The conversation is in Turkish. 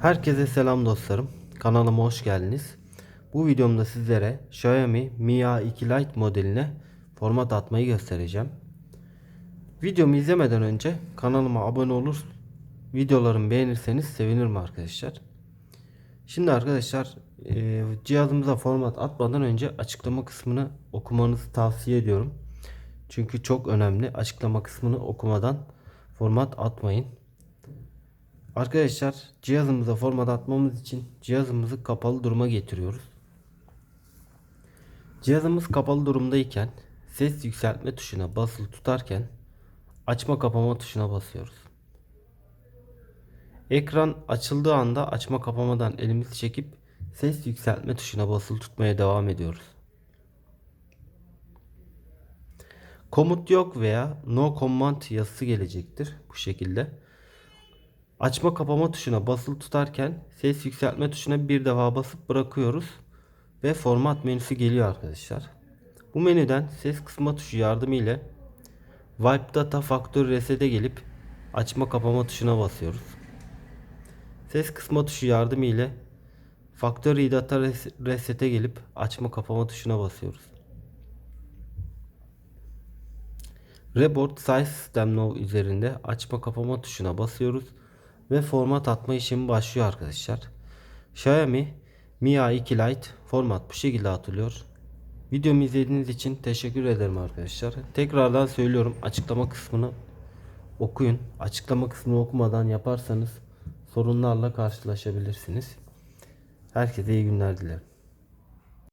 Herkese selam dostlarım. Kanalıma hoş geldiniz. Bu videomda sizlere Xiaomi Mi A2 Lite modeline format atmayı göstereceğim. Videomu izlemeden önce kanalıma abone olur, videolarımı beğenirseniz sevinirim arkadaşlar. Şimdi arkadaşlar e, cihazımıza format atmadan önce açıklama kısmını okumanızı tavsiye ediyorum. Çünkü çok önemli. Açıklama kısmını okumadan format atmayın. Arkadaşlar cihazımıza format atmamız için cihazımızı kapalı duruma getiriyoruz. Cihazımız kapalı durumdayken ses yükseltme tuşuna basılı tutarken açma kapama tuşuna basıyoruz. Ekran açıldığı anda açma kapamadan elimizi çekip ses yükseltme tuşuna basılı tutmaya devam ediyoruz. Komut yok veya no command yazısı gelecektir bu şekilde. Açma kapama tuşuna basılı tutarken ses yükseltme tuşuna bir defa basıp bırakıyoruz ve format menüsü geliyor arkadaşlar. Bu menüden ses kısma tuşu yardımı ile Wipe Data Factory Reset'e gelip açma kapama tuşuna basıyoruz. Ses kısma tuşu yardımı ile Factory Data Res- Reset'e gelip açma kapama tuşuna basıyoruz. Reboot Size System Now üzerinde açma kapama tuşuna basıyoruz ve format atma işlemi başlıyor arkadaşlar. Xiaomi Mi A2 Lite format bu şekilde atılıyor. Videomu izlediğiniz için teşekkür ederim arkadaşlar. Tekrardan söylüyorum açıklama kısmını okuyun. Açıklama kısmını okumadan yaparsanız sorunlarla karşılaşabilirsiniz. Herkese iyi günler dilerim.